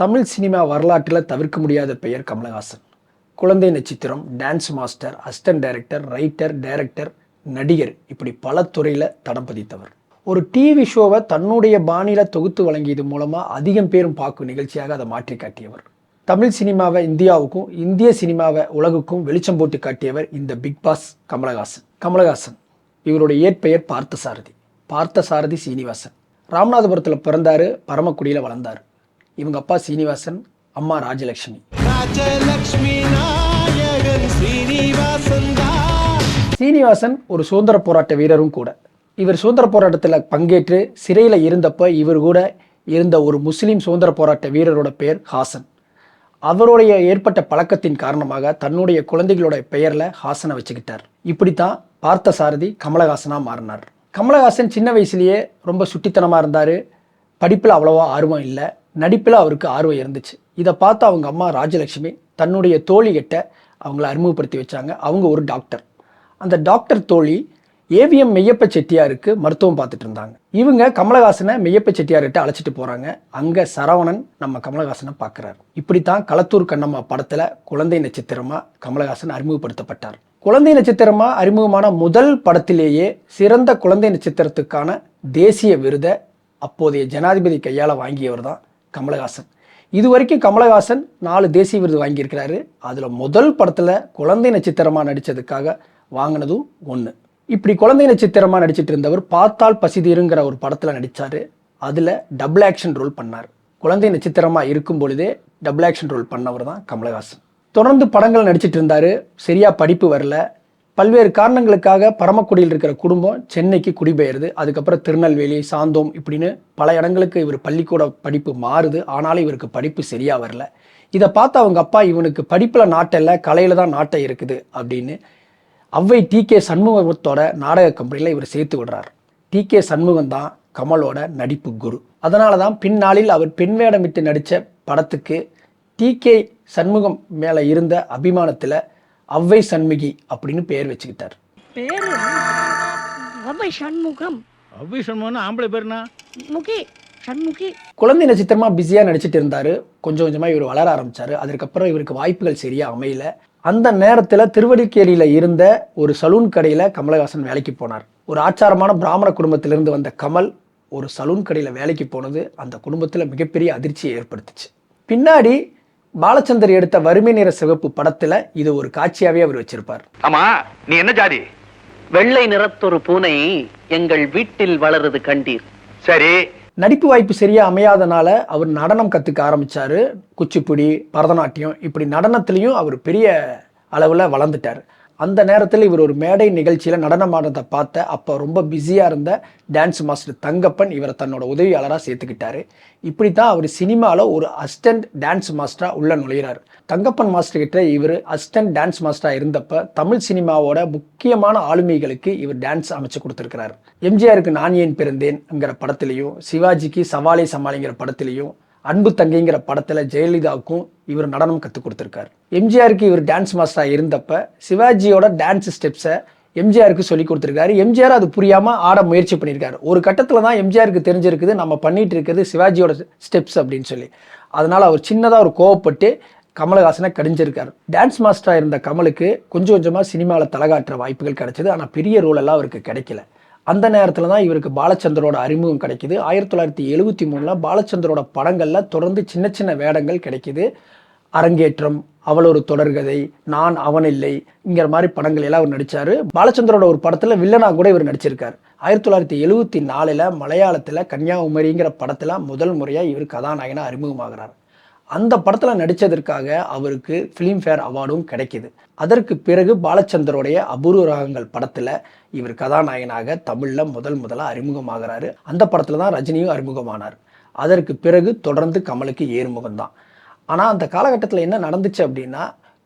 Tamil cinema வரலாற்றில் தவிர்க்க முடியாத பெயர் கமலஹாசன். குழந்தை நட்சத்திரம் dance master assistant director writer director நடிகர் இப்படி பல துறையில் தடம் பதித்தவர். ஒரு டிவி ஷோவை தன்னுடைய பாணியில் தொகுத்து வழங்கியது மூலமாக அதிகம் பேரும் பார்க்கும் நிகழ்ச்சியாக அதை மாற்றி காட்டியவர். தமிழ் சினிமாவை இந்தியாவுக்கும் இந்திய சினிமாவை உலகுக்கும் வெளிச்சம் போட்டு காட்டியவர் இந்த பிக் பாஸ் கமலஹாசன். கமலஹாசன் இவருடைய இயற்பெயர் பார்த்தசாரதி. பார்த்தசாரதி சீனிவாசன். ராமநாதபுரத்தில் பிறந்தார் பரமக்குடியில் வளர்ந்தார். இவங்க அப்பா சீனிவாசன் அம்மா ராஜலட்சுமி சீனிவாசன் ஒரு சுதந்திர போராட்ட வீரரும் கூட. இவர் சுதந்திர போராட்டத்தில் பங்கேற்று சிறையில் இருந்தப்ப இவர் கூட இருந்த ஒரு முஸ்லீம் சுதந்திர போராட்ட வீரரோட பெயர் ஹாசன். அவருடைய ஏற்பட்ட பழக்கத்தின் காரணமாக தன்னுடைய குழந்தைகளோட பெயரில் ஹாசனை வச்சுக்கிட்டார். இப்படித்தான் பார்த்தசாரதி கமலஹாசனாக மாறினார். கமலஹாசன் சின்ன வயசுலேயே ரொம்ப சுட்டித்தனமாக இருந்தார். படிப்பில் அவ்வளோவா ஆர்வம் இல்லை. நடிப்பில் அவருக்கு ஆர்வம் இருந்துச்சு. இதை பார்த்து அவங்க அம்மா ராஜலட்சுமி தன்னுடைய தோழிகிட்ட அவங்கள அறிமுகப்படுத்தி வச்சாங்க. அவங்க ஒரு டாக்டர். அந்த டாக்டர் தோழி ஏவிஎம் மெய்யப்ப செட்டியாருக்கு மருத்துவம் பார்த்துட்டு இருந்தாங்க. இவங்க கமலஹாசனை மெய்யப்ப செட்டியார்கிட்ட அழைச்சிட்டு போகிறாங்க அங்கே சரவணன் நம்ம கமலஹாசனை பார்க்குறாரு. இப்படித்தான் களத்தூர் கண்ணம்மா படத்தில் குழந்தை நட்சத்திரமாக கமலஹாசன் அறிமுகப்படுத்தப்பட்டார். குழந்தை நட்சத்திரமா அறிமுகமான முதல் படத்திலேயே சிறந்த குழந்தை நட்சத்திரத்துக்கான தேசிய விருதை அப்போதைய ஜனாதிபதி கையால் வாங்கியவர் தான் கமலஹாசன். இது வரைக்கும் கமலஹாசன் நாலு தேசிய விருது வாங்கியிருக்கிறாரு. அதில் முதல் படத்தில் குழந்தை நட்சத்திரமாக நடித்ததுக்காக வாங்கினதும் ஒன்று இப்படி குழந்தை நட்சத்திரமாக நடிச்சிட்டு இருந்தவர் பார்த்தால் பசிதீருங்கிற ஒரு படத்தில் நடித்தார் அதில் டபுள் ஆக்ஷன் ரோல் பண்ணார். குழந்தை நட்சத்திரமாக இருக்கும் பொழுதே டபுள் ஆக்ஷன் ரோல் பண்ணவர் தான் கமலஹாசன். தொடர்ந்து படங்கள் நடிச்சிட்டு இருந்தார். சரியாக படிப்பு வரல. பல்வேறு காரணங்களுக்காக பரமக்குடியில் இருக்கிற குடும்பம் சென்னைக்கு குடிபெயருது. அதுக்கப்புறம் திருநெல்வேலி சாந்தோம் இப்படின்னு பல இடங்களுக்கு இவர் பள்ளிக்கூட படிப்பு மாறுது. ஆனாலும் இவருக்கு படிப்பு சரியாக வரல. இதை பார்த்து அவங்க அப்பா இவனுக்கு படிப்பில் நாட்டல்ல கலையில் தான் நாட்டை இருக்குது அப்படின்னு அவ்வை டி. கே. சண்முகத்தோட நாடக கம்பெனியில் இவர் சேர்த்து விடுறார். டி. கே. சண்முகம் தான் கமலோட நடிப்பு குரு. அதனால தான் பின்னாளில் அவர் பெண் வேடமிட்டு நடித்த படத்துக்கு டி. கே. சண்முகம் மேலே இருந்த அபிமானத்தில் அவ்வை சண்முகி அப்படின்னு பெயர் வச்சுக்கிட்டார். பேரு அவை சண்முகம். அவ்வி சண்முகம்னா ஆம்பளை பேருனா? முகி சண்முகி. குழந்தை நட்சத்திரமா பிஸியாக நடிச்சிட்டு இருந்தார். கொஞ்சம் கொஞ்சமாக இவர் வளர ஆரம்பிச்சார். அதற்கப்புறம் இவருக்கு வாய்ப்புகள் சரியாக அமையல. அந்த நேரத்தில் திருவடிக்கேரியில் இருந்த ஒரு சலூன் கடையில் கமலஹாசன் வேலைக்கு போனார். ஒரு ஆச்சாரமான பிராமண குடும்பத்திலிருந்து வந்த கமல் ஒரு சலூன் கடையில் வேலைக்கு போனது அந்த குடும்பத்தில் மிகப்பெரிய அதிர்ச்சியை ஏற்படுத்துச்சு. பின்னாடி பாலச்சந்தர் எடுத்த வறுமை நிற சிவப்பு படத்தில் இது ஒரு காட்சியாகவே அவர் வச்சிருப்பார். ஆமா நீ என்ன ஜாதி? வெள்ளை நிறத்தொரு பூனை எங்கள் வீட்டில் வளருது கண்டீர். சரி. நடிப்பு வாய்ப்பு சரியா அமையாதனால அவர் நடனம் கற்றுக்க ஆரம்பிச்சாரு. குச்சிப்புடி பரதநாட்டியம் இப்படி நடனத்துலேயும் அவர் பெரிய அளவில் வளர்ந்துட்டார். அந்த நேரத்தில் இவர் ஒரு மேடை நிகழ்ச்சியில் நடனமாடுறதை பார்த்த அப்போ ரொம்ப பிஸியாக இருந்த டான்ஸ் மாஸ்டர் தங்கப்பன் இவரை தன்னோட உதவியாளராக சேர்த்துக்கிட்டாரு. இப்படி தான் அவர் சினிமாவில் ஒரு அசிஸ்டன்ட் டான்ஸ் மாஸ்டராக உள்ள நுழைகிறார் தங்கப்பன் மாஸ்டர் கிட்ட இவர் அசிஸ்டன்ட் டான்ஸ் மாஸ்டராக இருந்தப்ப தமிழ் சினிமாவோட முக்கியமான ஆளுமைகளுக்கு இவர் டான்ஸ் அமைச்சு கொடுத்துருக்கிறார். எம்ஜிஆருக்கு நான் ஏன் பிறந்தேன்ங்கிற படத்துலையும் சிவாஜிக்கு சவாலே சமாளிங்கிற படத்துலையும் அன்பு தங்கைங்கிற படத்தில் ஜெயலலிதாவுக்கும் இவர் நடனம் கற்றுக் கொடுத்துருக்காரு. எம்ஜிஆருக்கு இவர் டான்ஸ் மாஸ்டராக இருந்தப்ப சிவாஜியோட டான்ஸ் ஸ்டெப்ஸை எம்ஜிஆருக்கு சொல்லி கொடுத்துருக்காரு. எம்ஜிஆர் அது புரியாமல் ஆட முயற்சி பண்ணியிருக்காரு. ஒரு கட்டத்தில் தான் எம்ஜிஆருக்கு தெரிஞ்சிருக்குது நம்ம பண்ணிட்டு இருக்கிறது சிவாஜியோட ஸ்டெப்ஸ் அப்படின்னு சொல்லி. அதனால் அவர் சின்னதாக ஒரு கோவப்பட்டு கமலஹாசனை கடிஞ்சிருக்காரு. டான்ஸ் மாஸ்டராக இருந்த கமலுக்கு கொஞ்சம் கொஞ்சமாக சினிமாவில் தலகாட்டுற வாய்ப்புகள் கிடைச்சது. ஆனால் பெரிய ரோலெல்லாம் அவருக்கு கிடைக்கல. அந்த நேரத்தில் தான் இவருக்கு பாலச்சந்தரோட அறிமுகம் கிடைக்குது. ஆயிரத்தி தொள்ளாயிரத்தி எழுபத்தி மூணில் பாலச்சந்தரோட படங்களில் தொடர்ந்து சின்ன சின்ன வேடங்கள் கிடைக்குது. அரங்கேற்றம் அவள் ஒரு தொடர்கதை நான் அவன் இல்லைங்கிற மாதிரி படங்கள் எல்லாம் அவர் நடித்தார் பாலச்சந்தரோட ஒரு படத்தில் வில்லனா கூட இவர் நடிச்சிருக்கார். ஆயிரத்தி தொள்ளாயிரத்தி எழுபத்தி நாலில் மலையாளத்தில் கன்னியாகுமரிங்கிற படத்தில் முதல் முறையாக இவர் கதாநாயகனாக அறிமுகமாகிறார். அந்த படத்தில் நடித்ததற்காக அவருக்கு ஃபிலிம்ஃபேர் அவார்டும் கிடைக்கிது. அதற்கு பிறகு பாலச்சந்தருடைய அபூர்வ ராகங்கள் படத்தில் இவர் கதாநாயகனாக தமிழில் முதல் முதலாக அறிமுகமாகிறாரு. அந்த படத்தில் தான் ரஜினியும் அறிமுகமானார். அதற்கு பிறகு தொடர்ந்து கமலுக்கு ஏறுமுகம் தான். ஆனால் அந்த காலகட்டத்தில் என்ன நடந்துச்சு அப்படின்னா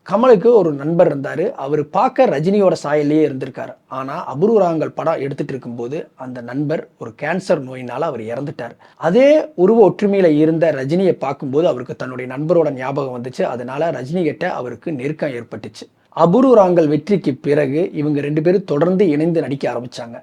கமலுக்கு ஒரு நண்பர் இருந்தார். அவர் பார்க்க ரஜினியோட சாயல்லையே இருந்திருக்கார். ஆனால் அபூர்வராங்கள் படம் எடுத்துகிட்டு இருக்கும்போது அந்த நண்பர் ஒரு கேன்சர் நோயினால் அவர் இறந்துட்டார். அதே உருவ ஒற்றுமையில் இருந்த ரஜினியை பார்க்கும்போது அவருக்கு தன்னுடைய நண்பரோட ஞாபகம் வந்துச்சு. அதனால் ரஜினி கிட்ட அவருக்கு நெருக்கம் ஏற்பட்டுச்சு. அபூர்வராங்கள் வெற்றிக்கு பிறகு இவங்க ரெண்டு பேரும் தொடர்ந்து இணைந்து நடிக்க ஆரம்பிச்சாங்க.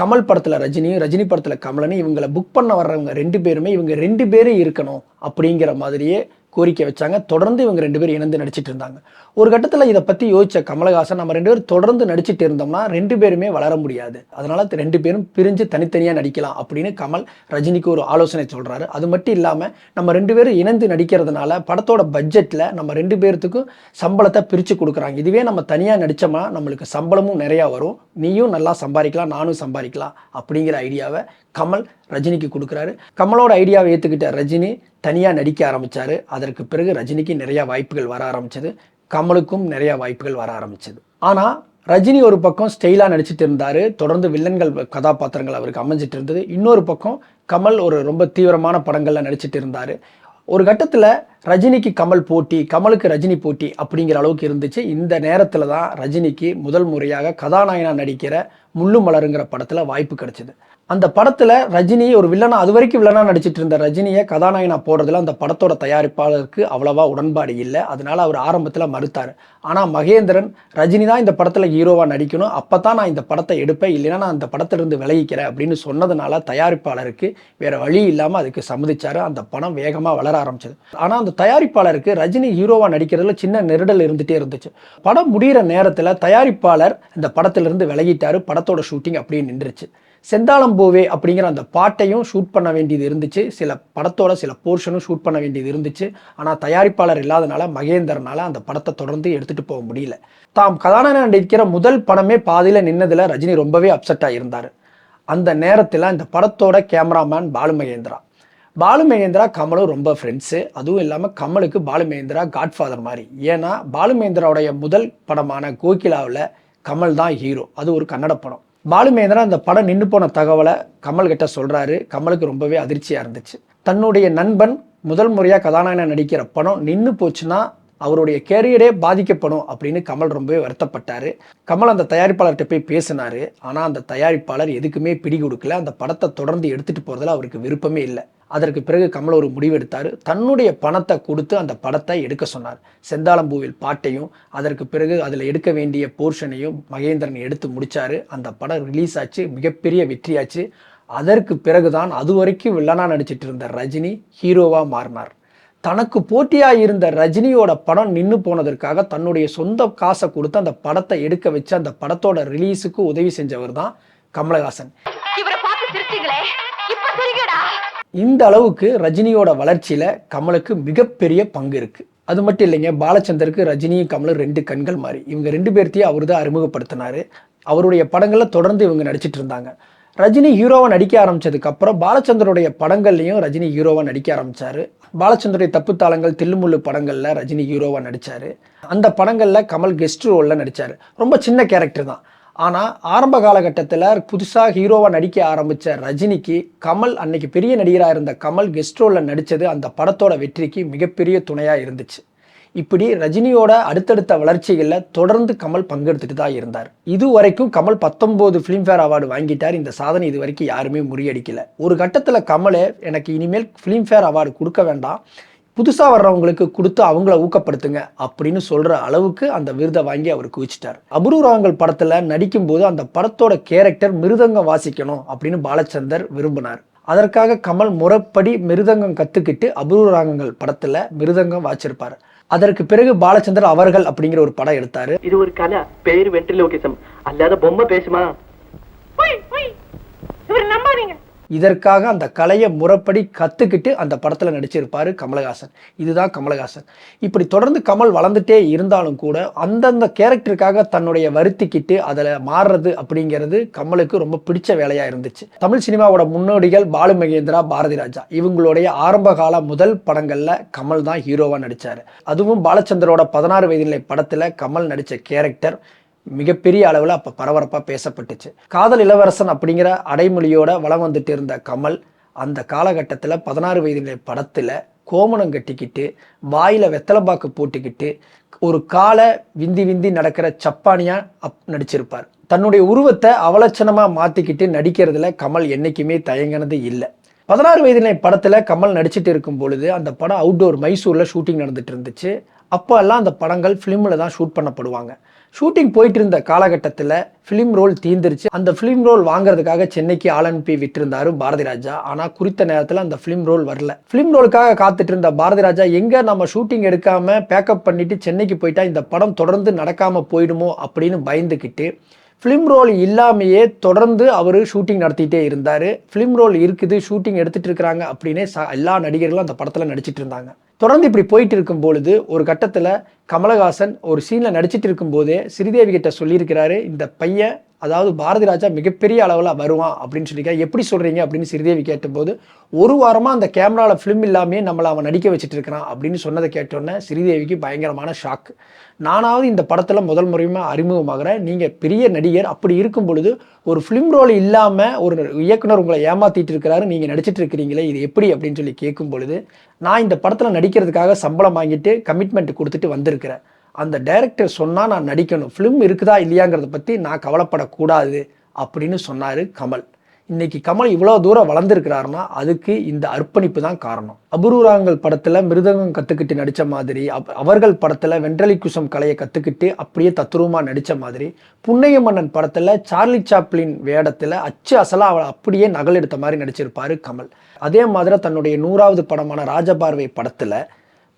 கமல் படத்தில் ரஜினியும் ரஜினி படத்தில் கமலனும் இவங்களை புக் பண்ண வர்றவங்க ரெண்டு பேருமே இவங்க ரெண்டு பேரும் இருக்கணும் அப்படிங்கிற மாதிரியே கோரிக்கை வச்சாங்க. தொடர்ந்து இவங்க ரெண்டு பேரும் இணைந்து நடிச்சிட்டு இருந்தாங்க. ஒரு கட்டத்தில் இதை பற்றி யோசிச்ச கமலஹாசன் நம்ம ரெண்டு பேரும் தொடர்ந்து நடிச்சிட்டு இருந்தோம்னா ரெண்டு பேருமே வளர முடியாது. அதனால ரெண்டு பேரும் பிரிஞ்சு தனித்தனியாக நடிக்கலாம் அப்படின்னு கமல் ரஜினிக்கு ஒரு ஆலோசனை சொல்கிறாரு அது மட்டும் இல்லாமல் நம்ம ரெண்டு பேரும் இணைந்து நடிக்கிறதுனால படத்தோட பட்ஜெட்டில் நம்ம ரெண்டு பேர்த்துக்கும் சம்பளத்தை பிரித்து கொடுக்குறாங்க. இதுவே நம்ம தனியாக நடித்தோம்னா நம்மளுக்கு சம்பளமும் நிறையா வரும். நீயும் நல்லா சம்பாதிக்கலாம் நானும் சம்பாதிக்கலாம் அப்படிங்கிற ஐடியாவை கமல் ரஜினிக்கு கொடுக்குறாரு. கமலோட ஐடியாவை ஏற்றுக்கிட்ட ரஜினி தனியாக நடிக்க ஆரம்பிச்சாரு. அதற்கு பிறகு ரஜினிக்கு நிறையா வாய்ப்புகள் வர ஆரம்பிச்சது. கமலுக்கும் நிறையா வாய்ப்புகள் வர ஆரம்பிச்சது. ஆனால் ரஜினி ஒரு பக்கம் ஸ்டைலாக நடிச்சிட்டு இருந்தார். தொடர்ந்து வில்லன்கள் கதாபாத்திரங்கள் அவருக்கு அமைஞ்சிட்டு இருந்தது. இன்னொரு பக்கம் கமல் ஒரு ரொம்ப தீவிரமான படங்களில் நடிச்சிட்டு இருந்தார். ஒரு கட்டத்தில் ரஜினிக்கு கமல் போட்டி கமலுக்கு ரஜினி போட்டி அப்படிங்கிற அளவுக்கு இருந்துச்சு. இந்த நேரத்தில் தான் ரஜினிக்கு முதல் முறையாக கதாநாயனா நடிக்கிற முள்ளு மலருங்கிற படத்தில் வாய்ப்பு கிடச்சிது. அந்த படத்தில் ரஜினி ஒரு வில்லனா அது வரைக்கும் வில்லனா நடிச்சிட்டு இருந்த ரஜினியை கதாநாயகனா போடுறதுல அந்த படத்தோட தயாரிப்பாளருக்கு அவ்வளவா உடன்பாடு இல்லை. அதனால அவர் ஆரம்பத்தில் மறுத்தார். ஆனால் மகேந்திரன் ரஜினி தான் இந்த படத்தில் ஹீரோவாக நடிக்கணும். அப்போ தான் நான் இந்த படத்தை எடுப்பேன். இல்லைன்னா நான் அந்த படத்திலிருந்து விலகிக்கிறேன் அப்படின்னு சொன்னதுனால தயாரிப்பாளருக்கு வேற வழி இல்லாமல் அதுக்கு சம்மதிச்சாரு. அந்த படம் வேகமாக வளர ஆரம்பிச்சது. ஆனால் அந்த தயாரிப்பாளருக்கு ரஜினி ஹீரோவாக நடிக்கிறதுல சின்ன நெருடல் இருந்துகிட்டே இருந்துச்சு. படம் முடிகிற நேரத்தில் தயாரிப்பாளர் இந்த படத்திலிருந்து விலகிட்டாரு. படத்தோட ஷூட்டிங் அப்படியே நின்றுச்சு. செந்தாளம்பூவே அப்படிங்கிற அந்த பாட்டையும் ஷூட் பண்ண வேண்டியது இருந்துச்சு. சில படத்தோட சில போர்ஷனும் ஷூட் பண்ண வேண்டியது இருந்துச்சு. ஆனால் தயாரிப்பாளர் இல்லாதனால மகேந்தரனால அந்த படத்தை தொடர்ந்து எடுத்துகிட்டு போக முடியல. தாம் கதாநாயகன் நடிக்கிற முதல் படமே பாதியில் நின்னதில் ரஜினி ரொம்பவே அப்செட்டாக இருந்தார் அந்த நேரத்தில் இந்த படத்தோட கேமராமேன் பாலு மகேந்திரா. பாலு மகேந்திரா கமலும் ரொம்ப ஃப்ரெண்ட்ஸு அதுவும் இல்லாமல் கமலுக்கு பாலு மகேந்திரா காட்ஃபாதர் மாதிரி. ஏன்னா பாலு மகேந்திராவுடைய முதல் படமான கோகிலாவில் கமல் தான் ஹீரோ அது ஒரு கன்னட படம். பாலுமேந்திரன் அந்த படம் நின்று போன தகவலை கமல் கிட்ட சொல்கிறாரு கமலுக்கு ரொம்பவே அதிர்ச்சியாக இருந்துச்சு. தன்னுடைய நண்பன் முதல் முறையாக கதாநாயகன் நடிக்கிற படம் நின்று போச்சுன்னா அவருடைய கேரியரே பாதிக்கப்படும் அப்படின்னு கமல் ரொம்பவே வருத்தப்பட்டார். கமல் அந்த தயாரிப்பாளர்கிட்ட போய் பேசினார். ஆனால் அந்த தயாரிப்பாளர் எதுக்குமே பிடி கொடுக்கல அந்த படத்தை தொடர்ந்து எடுத்துகிட்டு போகிறதுல அவருக்கு விருப்பமே இல்லை. அதற்கு பிறகு கமல் ஒரு முடிவெடுத்தார். தன்னுடைய பணத்தை கொடுத்து அந்த படத்தை எடுக்க சொன்னார். செந்தாளம்பூவில் பாட்டையும் அதற்கு பிறகு அதில் எடுக்க வேண்டிய போர்ஷனையும் மகேந்திரன் எடுத்து முடித்தார் அந்த படம் ரிலீஸ் ஆச்சு. மிகப்பெரிய வெற்றியாச்சு. அதற்கு பிறகுதான் அது வரைக்கும் வில்லனா நடிச்சிட்டு இருந்த ரஜினி ஹீரோவாக மாறினார். தனக்கு போட்டியாக இருந்த ரஜினியோட படம் நின்று போனதற்காக தன்னுடைய சொந்த காசை கொடுத்து அந்த படத்தை எடுக்க வச்சு அந்த படத்தோட ரிலீஸுக்கு உதவி செஞ்சவர் தான் கமலஹாசன். இந்த அளவுக்கு ரஜினியோட வளர்ச்சியில கமலுக்கு மிகப்பெரிய பங்கு இருக்கு. அது மட்டும் இல்லைங்க பாலச்சந்தருக்கு ரஜினியும் கமலும் ரெண்டு கண்கள் மாதிரி இவங்க ரெண்டு பேர்த்தையும் அவர் தான் அறிமுகப்படுத்தினாரு. அவருடைய படங்கள்ல தொடர்ந்து இவங்க நடிச்சிட்டு இருந்தாங்க. ரஜினி ஹீரோவை நடிக்க ஆரம்பிச்சதுக்கப்புறம் பாலச்சந்தருடைய படங்கள்லையும் ரஜினி ஹீரோவை நடிக்க ஆரம்பித்தார் பாலச்சந்தருடைய தப்பு தாளங்கள் தில்லுமுள்ளு படங்களில் ரஜினி ஹீரோவாக நடித்தார் அந்த படங்களில் கமல் கெஸ்ட் ரோலில் நடித்தார் ரொம்ப சின்ன கேரக்டர் தான். ஆனால் ஆரம்ப காலகட்டத்தில் புதுசாக ஹீரோவாக நடிக்க ஆரம்பித்த ரஜினிக்கு கமல் அன்னைக்கு பெரிய நடிகராக இருந்த கமல் கெஸ்ட் ரோலில் நடித்தது அந்த படத்தோட வெற்றிக்கு மிகப்பெரிய துணையாக இருந்துச்சு. இப்படி ரஜினியோட அடுத்தடுத்த வளர்ச்சிகளில் தொடர்ந்து கமல் பங்கெடுத்துட்டு தான் இருந்தார். இது வரைக்கும் கமல் பத்தொம்போது ஃபிலிம்ஃபேர் அவார்டு வாங்கிட்டார். இந்த சாதனை இது வரைக்கும் யாருமே முறியடிக்கல. ஒரு கட்டத்தில் கமலே எனக்கு இனிமேல் ஃபிலிம்ஃபேர் அவார்டு கொடுக்க வேண்டாம். புதுசாக வர்றவங்களுக்கு கொடுத்து அவங்கள ஊக்கப்படுத்துங்க அப்படின்னு சொல்கிற அளவுக்கு அந்த விருதை வாங்கி அவர் குவிச்சிட்டார். அபூர்வங்கள் படத்தில் நடிக்கும்போது அந்த படத்தோட கேரக்டர் மிருதங்கம் வாசிக்கணும் அப்படின்னு பாலச்சந்தர் விரும்பினார். அதற்காக கமல் முறைப்படி மிருதங்கம் கற்றுக்கிட்டு அபூர்வராகங்கள் படத்தில் மிருதங்கம் வாச்சிருப்பார் அதற்கு பிறகு பாலச்சந்தர் அவர்கள் அப்படிங்கிற ஒரு படம் எடுத்தார். இது ஒரு கலை பேர் வென்ட்ரிலோகிசம். அல்லாத பொம்மை பேசுமா? இவர் நம்பாதீங்க. இதற்காக அந்த கலையை முறைப்படி கற்றுக்கிட்டு அந்த படத்தில் நடிச்சிருப்பார் கமலஹாசன். இதுதான் கமலஹாசன். இப்படி தொடர்ந்து கமல் வளர்ந்துட்டே இருந்தாலும் கூட அந்தந்த கேரக்டருக்காக தன்னுடைய வருத்திக்கிட்டு அதில் மாறுறது அப்படிங்கிறது கமலுக்கு ரொம்ப பிடிச்ச வேலையாக இருந்துச்சு. தமிழ் சினிமாவோட முன்னோடிகள் பாலு மகேந்திரா பாரதி ராஜா. இவங்களுடைய ஆரம்பகால முதல் படங்களில் கமல் தான் ஹீரோவாக நடித்தார் அதுவும் பாலச்சந்தரோட பதினாறு வயதிலே படத்தில் கமல் நடித்த கேரக்டர் மிகப்பெரிய அளவில் அப்போ பரபரப்பாக பேசப்பட்டுச்சு. காதல் இளவரசன் அப்படிங்கிற அடைமொழியோட வலம் வந்துட்டு இருந்த கமல் அந்த காலகட்டத்தில் பதினாறு வயது படத்தில் கோமணம் கட்டிக்கிட்டு வாயில் வெத்தலைப்பாக்கு போட்டுக்கிட்டு ஒரு காலை விந்தி விந்தி நடக்கிற சப்பானியாக அப் நடிச்சிருப்பார். தன்னுடைய உருவத்தை அவலட்சணமாக மாற்றிக்கிட்டு நடிக்கிறதுல கமல் என்றைக்குமே தயங்கினது இல்லை. பதினாறு வயதினை படத்தில் கமல் நடிச்சிட்டு இருக்கும் பொழுது அந்த படம் அவுட்டோர் மைசூரில் ஷூட்டிங் நடந்துட்டு இருந்துச்சு. அப்போ எல்லாம் அந்த படங்கள் ஃபிலிமில் தான் ஷூட் பண்ணப்படுவாங்க. ஷூட்டிங் போயிட்டு இருந்த காலகட்டத்தில் ஃபிலிம் ரோல் தீந்துருச்சு அந்த ஃபிலிம் ரோல் வாங்குறதுக்காக சென்னைக்கு ஆள் அனுப்பி விட்டிருந்தாரு பாரதி ராஜா. ஆனால் குறித்த நேரத்தில் அந்த ஃபிலிம் ரோல் வரல. ஃபிலிம் ரோலுக்காக காத்துட்டு இருந்த பாரதி ராஜா எங்கே நம்ம ஷூட்டிங் எடுக்காம பேக்கப் பண்ணிட்டு சென்னைக்கு போயிட்டா இந்த படம் தொடர்ந்து நடக்காமல் போயிடுமோ? அப்படின்னு பயந்துக்கிட்டு ஃபிலிம் ரோல் இல்லாமையே தொடர்ந்து அவர் ஷூட்டிங் நடத்திட்டே இருந்தார். ஃபிலிம் ரோல் இருக்குது ஷூட்டிங் எடுத்துகிட்டு இருக்கிறாங்க அப்படின்னே எல்லா நடிகர்களும் அந்த படத்தில் நடிச்சிட்டு இருந்தாங்க. தொடர்ந்து இப்படி போயிட்டு இருக்கும் பொழுது ஒரு கட்டத்தில் கமலஹாசன் ஒரு சீனில் நடிச்சிட்டு இருக்கும்போதே ஸ்ரீதேவி கிட்ட சொல்லியிருக்கிறாரு இந்த பையன் அதாவது பாரதி ராஜா மிகப்பெரிய அளவில் வருவான் அப்படின்னு சொல்லியிருக்காரு. எப்படி சொல்கிறீங்க அப்படின்னு ஸ்ரீதேவி கேட்டபோது ஒரு வாரமாக அந்த கேமராவில் ஃபிலிம் இல்லாமே நம்மளை அவன் நடிக்க வச்சுட்டு இருக்கிறான் அப்படின்னு சொன்னதை கேட்டோன்னே ஸ்ரீதேவிக்கு பயங்கரமான ஷாக் நானாவது இந்த படத்தில் முதல் முறையுமே அறிமுகமாகிறேன். நீங்கள் பெரிய நடிகர் அப்படி இருக்கும் பொழுது ஒரு ஃபிலிம் ரோல் இல்லாமல் ஒரு இயக்குனர் உங்களை ஏமாத்திட்டு இருக்கிறாரு நீங்கள் நடிச்சிட்டு இருக்கிறீங்களே இது எப்படி அப்படின்னு சொல்லி கேட்கும் பொழுது நான் இந்த படத்தில் நடிக்கிறதுக்காக சம்பளம் வாங்கிட்டு கமிட்மெண்ட் கொடுத்துட்டு வந்திருக்கிறேன். அந்த டைரக்டர் சொன்னால் நான் நடிக்கணும். ஃபிலிம் இருக்குதா இல்லையாங்கிறத பற்றி நான் கவலைப்படக்கூடாது அப்படின்னு சொன்னார் கமல். இன்னைக்கு கமல் இவ்வளோ தூரம் வளர்ந்துருக்கிறாருன்னா அதுக்கு இந்த அர்ப்பணிப்பு தான் காரணம். அபூர்வராங்கல் படத்தில் மிருதங்கம் கற்றுக்கிட்டு நடித்த மாதிரி அப் அவர்கள் படத்தில் வென்றலி குசம் கலையை கற்றுக்கிட்டு அப்படியே தத்ரூபமாக நடித்த மாதிரி புன்னைய மன்னன் படத்தில் சார்லி சாப்ளின் வேடத்தில் அச்சு அசலாக அவளை அப்படியே நகல் எடுத்த மாதிரி நடிச்சிருப்பார் கமல். அதே மாதிரி தன்னுடைய நூறாவது படமான ராஜபார்வை படத்தில்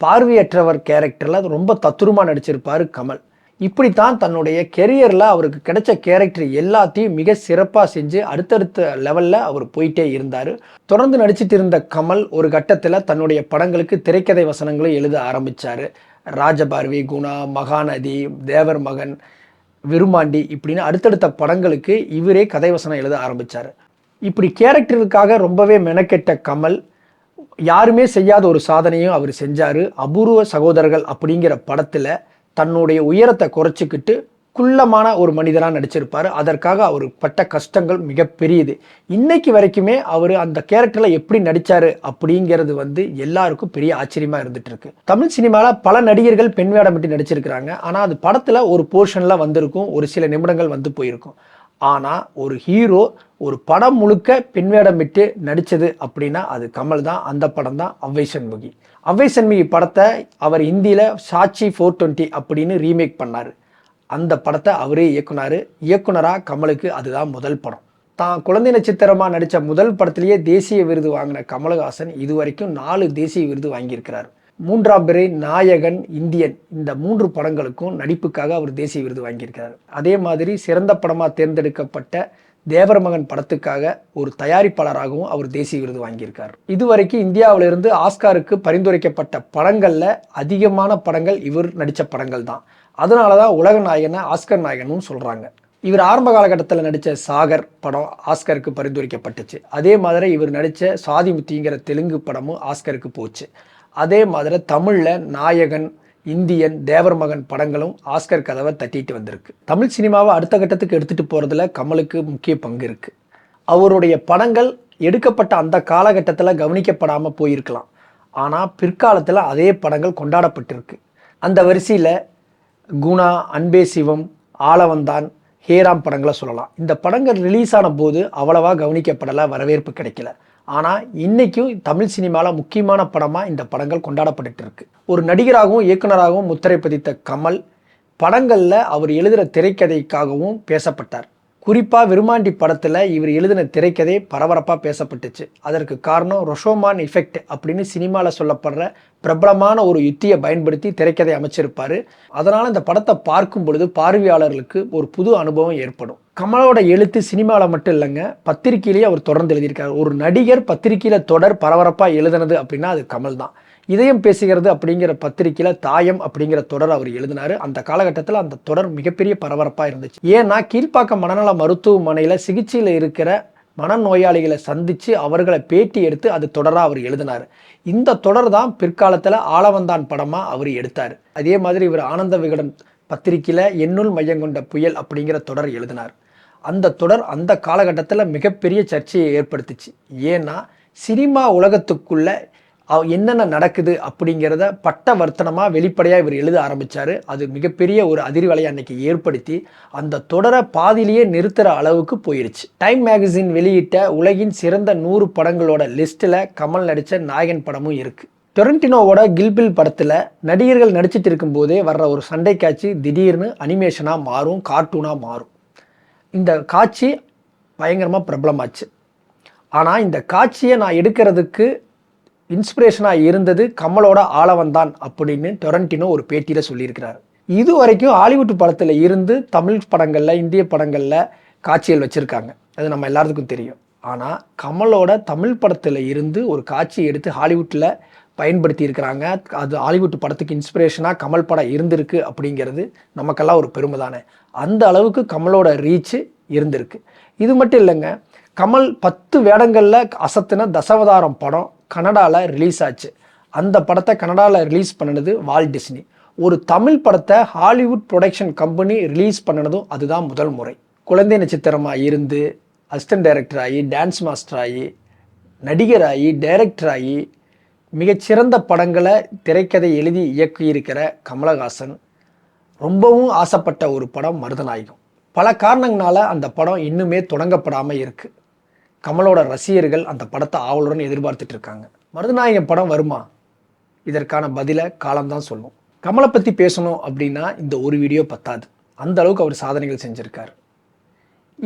பார்வையற்றவர் கேரக்டரில் ரொம்ப தத்துருமா நடிச்சிருப்பார் கமல். இப்படித்தான் தன்னுடைய கெரியரில் அவருக்கு கிடைச்ச கேரக்டர் எல்லாத்தையும் மிக சிறப்பாக செஞ்சு அடுத்தடுத்த லெவலில் அவர் போயிட்டே இருந்தார். தொடர்ந்து நடிச்சிட்டு இருந்த கமல் ஒரு கட்டத்தில் தன்னுடைய படங்களுக்கு திரைக்கதை வசனங்களை எழுத ஆரம்பித்தார் ராஜபார்வி குணா மகாநதி தேவர் மகன் விருமாண்டி இப்படின்னு அடுத்தடுத்த படங்களுக்கு இவரே கதை வசனம் எழுத ஆரம்பித்தார் இப்படி கேரக்டருக்காக ரொம்பவே மெனக்கெட்ட கமல் யாருமே செய்யாத ஒரு சாதனையும் அவர் செஞ்சார். அபூர்வ சகோதரர்கள் அப்படிங்கிற படத்தில் தன்னுடைய உயரத்தை குறைச்சிக்கிட்டு குள்ளமான ஒரு மனிதராக நடிச்சிருப்பார். அதற்காக அவர் பட்ட கஷ்டங்கள் மிகப்பெரியது. இன்னைக்கு வரைக்குமே அவர் அந்த கேரக்டரில் எப்படி நடித்தார் அப்படிங்கிறது வந்து எல்லாருக்கும் பெரிய ஆச்சரியமாக இருந்துட்டு இருக்கு தமிழ் சினிமாவில் பல நடிகர்கள் பெண் வேடமிட்டு நடிச்சிருக்கிறாங்க. ஆனால் அது படத்தில் ஒரு போர்ஷனில் வந்திருக்கும். ஒரு சில நிமிடங்கள் வந்து போயிருக்கும். ஆனால் ஒரு ஹீரோ ஒரு படம் முழுக்க பின்வேடமிட்டு நடித்தது அப்படின்னா அது கமல் தான். அந்த படம் தான் அவ்வை சண்முகி. அவ்வை சண்முகி படத்தை அவர் ஹிந்தியில் சாட்சி ஃபோர் டுவெண்ட்டி அப்படின்னு ரீமேக் பண்ணார். அந்த படத்தை அவரே இயக்குனார். இயக்குனராக கமலுக்கு அதுதான் முதல் படம். தான் குழந்தை நட்சத்திரமாக நடித்த முதல் படத்திலேயே தேசிய விருது வாங்கின கமலஹாசன் இதுவரைக்கும் நாலு தேசிய விருது வாங்கியிருக்கிறார். மூன்றாம் பிறை நாயகன் இந்தியன். இந்த மூன்று படங்களுக்கும் நடிப்புக்காக அவர் தேசிய விருது வாங்கியிருக்கிறார். அதே மாதிரி சிறந்த படமாக தேர்ந்தெடுக்கப்பட்ட தேவரமகன் படத்துக்காக ஒரு தயாரிப்பாளராகவும் அவர் தேசிய விருது வாங்கியிருக்கார். இதுவரைக்கும் இந்தியாவிலிருந்து ஆஸ்காருக்கு பரிந்துரைக்கப்பட்ட படங்களில் அதிகமான படங்கள் இவர் நடித்த படங்கள் தான். அதனால தான் உலக நாயகனை ஆஸ்கர் நாயகனும் சொல்கிறாங்க இவர் ஆரம்ப காலகட்டத்தில் நடித்த சாகர் படம் ஆஸ்கருக்கு பரிந்துரைக்கப்பட்டுச்சு. அதே மாதிரி இவர் நடித்த சாதிமுத்திங்கிற தெலுங்கு படமும் ஆஸ்கருக்கு போச்சு. அதே மாதிரி தமிழில் நாயகன் இந்தியன் தேவர் மகன் படங்களும் ஆஸ்கர் கதவை தட்டிட்டு வந்திருக்கு. தமிழ் சினிமாவை அடுத்த கட்டத்துக்கு எடுத்துகிட்டு போகிறதுல கமலுக்கு முக்கிய பங்கு இருக்குது அவருடைய படங்கள் எடுக்கப்பட்ட அந்த காலகட்டத்தில் கவனிக்கப்படாமல் போயிருக்கலாம். ஆனால் பிற்காலத்தில் அதே படங்கள் கொண்டாடப்பட்டிருக்கு. அந்த வரிசையில் குணா அன்பே சிவம் ஆளவந்தான் ஹேராம் படங்களை சொல்லலாம். இந்த படங்கள் ரிலீஸ் ஆன போது அவ்வளவா கவனிக்கப்படலை வரவேற்பு கிடைக்கல. ஆனால் இன்றைக்கும் தமிழ் சினிமாவில் முக்கியமான படமாக இந்த படங்கள் கொண்டாடப்பட்டுட்டு இருக்கு ஒரு நடிகராகவும் இயக்குனராகவும் முத்திரை பதித்த கமல் படங்களில் அவர் எழுதுகிற திரைக்கதைக்காகவும் பேசப்பட்டார். குறிப்பாக விருமாண்டி படத்தில் இவர் எழுதின திரைக்கதை பரபரப்பாக பேசப்பட்டுச்சு. அதற்கு காரணம் ரொஷோமான் எஃபெக்ட் அப்படின்னு சினிமாவில் சொல்லப்படுற பிரபலமான ஒரு யுத்தியை பயன்படுத்தி திரைக்கதை அமைச்சிருப்பார். அதனால் இந்த படத்தை பார்க்கும் பொழுது பார்வையாளர்களுக்கு ஒரு புது அனுபவம் ஏற்படும். கமலோட எழுத்து சினிமாவில் மட்டும் இல்லைங்க. பத்திரிகையிலேயே அவர் தொடர்ந்து எழுதியிருக்கார். ஒரு நடிகர் பத்திரிக்கையில் தொடர் பரபரப்பாக எழுதுனது அப்படின்னா அது கமல் தான். இதயம் பேசுகிறது அப்படிங்கிற பத்திரிக்கையில் தாயம் அப்படிங்கிற தொடர் அவர் எழுதினார். அந்த காலகட்டத்தில் அந்த தொடர் மிகப்பெரிய பரபரப்பாக இருந்துச்சு. ஏன்னா கீழ்ப்பாக்கம் மனநல மருத்துவமனையில் சிகிச்சையில் இருக்கிற மனநோயாளிகளை சந்தித்து அவர்களை பேட்டி எடுத்து அது தொடராக அவர் எழுதினார். இந்த தொடர் தான் பிற்காலத்தில் ஆளவந்தான் படமாக அவர் எடுத்தார். அதே மாதிரி இவர் ஆனந்த விகடன் பத்திரிக்கையில் என்னுள் மையம் கொண்ட புயல் அப்படிங்கிற தொடர் எழுதினார். அந்த தொடர் அந்த காலகட்டத்தில் மிகப்பெரிய சர்ச்சையை ஏற்படுத்துச்சு. ஏன்னா சினிமா உலகத்துக்குள்ளே என்னென்ன நடக்குது அப்படிங்கிறத பட்ட வர்த்தனமாக வெளிப்படையாக இவர் எழுத ஆரம்பித்தார் அது மிகப்பெரிய ஒரு அதிர்வலையை அன்னைக்கு ஏற்படுத்தி அந்த தொடரை பாதியிலேயே நிறுத்துகிற அளவுக்கு போயிருச்சு. டைம் மேகசின் வெளியிட்ட உலகின் சிறந்த நூறு படங்களோட லிஸ்ட்டில் கமல் நடித்த நாயகன் படமும் இருக்குது டொரண்டினோவோட கில்பில் படத்தில் நடிகர்கள் நடிச்சிட்டு இருக்கும்போதே வர்ற ஒரு சண்டை காட்சி திடீர்னு அனிமேஷனாக மாறும் கார்ட்டூனாக மாறும். இந்த காட்சி பயங்கரமாக பிரபலமாச்சு. ஆனால் இந்த காட்சியை நான் எடுக்கிறதுக்கு இன்ஸ்பிரேஷனாக இருந்தது கமலோட ஆளவன் தான் அப்படின்னு டொரண்டினோ ஒரு பேட்டியில் சொல்லியிருக்கிறார். இது வரைக்கும் ஹாலிவுட் படத்தில் இருந்து தமிழ் படங்களில் இந்திய படங்களில் காட்சிகள் வச்சுருக்காங்க. அது நம்ம எல்லாத்துக்கும் தெரியும். ஆனால் கமலோட தமிழ் படத்தில் இருந்து ஒரு காட்சி எடுத்து ஹாலிவுட்டில் பயன்படுத்தி இருக்கிறாங்க அது ஹாலிவுட் படத்துக்கு இன்ஸ்பிரேஷனாக கமல் படம் இருந்திருக்கு அப்படிங்கிறது நமக்கெல்லாம் ஒரு பெருமை தானே அந்த அளவுக்கு கமலோட ரீச்சு இருந்திருக்கு. இது மட்டும் இல்லைங்க கமல் பத்து வேடங்களில் அசத்தின தசவதாரம் படம் கனடாவில் ரிலீஸ் ஆச்சு. அந்த படத்தை கனடாவில் ரிலீஸ் பண்ணினது வால் டிஸ்னி ஒரு தமிழ் படத்தை ஹாலிவுட் ப்ரொடக்ஷன் கம்பெனி ரிலீஸ் பண்ணினதும் அதுதான் முதல் முறை. குழந்தை நட்சத்திரமாக இருந்து அசிஸ்டன்ட் டைரக்டர் ஆகி டான்ஸ் மாஸ்டர் ஆகி நடிகராகி டைரக்டர் ஆகி மிகச்சிறந்த படங்களை திரைக்கதை எழுதி இயக்கியிருக்கிற கமலஹாசன் ரொம்பவும் ஆசைப்பட்ட ஒரு படம் மருதநாயகம். பல காரணங்களால் அந்த படம் இன்னுமே தொடங்கப்படாமல் இருக்குது கமலோட ரசிகர்கள் அந்த படத்தை ஆவலுடன் எதிர்பார்த்துட்டு இருக்காங்க. மருதநாயகம் படம் வருமா? இதற்கான பதிலை காலம்தான் சொல்லும். கமலை பற்றி பேசணும் அப்படின்னா இந்த ஒரு வீடியோ பத்தாது. அந்த அளவுக்கு அவர் சாதனைகள் செஞ்சுருக்காரு.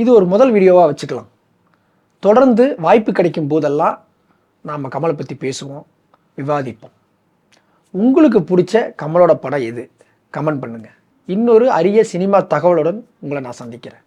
இது ஒரு முதல் வீடியோவாக வச்சுக்கலாம். தொடர்ந்து வாய்ப்பு கிடைக்கும் போதெல்லாம் நாம் கமலை பற்றி பேசுவோம். விவாதிப்போம். உங்களுக்கு பிடிச்ச கமலோட படம் எது? கமெண்ட் பண்ணுங்கள் இன்னொரு அரிய சினிமா தகவலுடன் உங்களை நான் சந்திக்கிறேன்.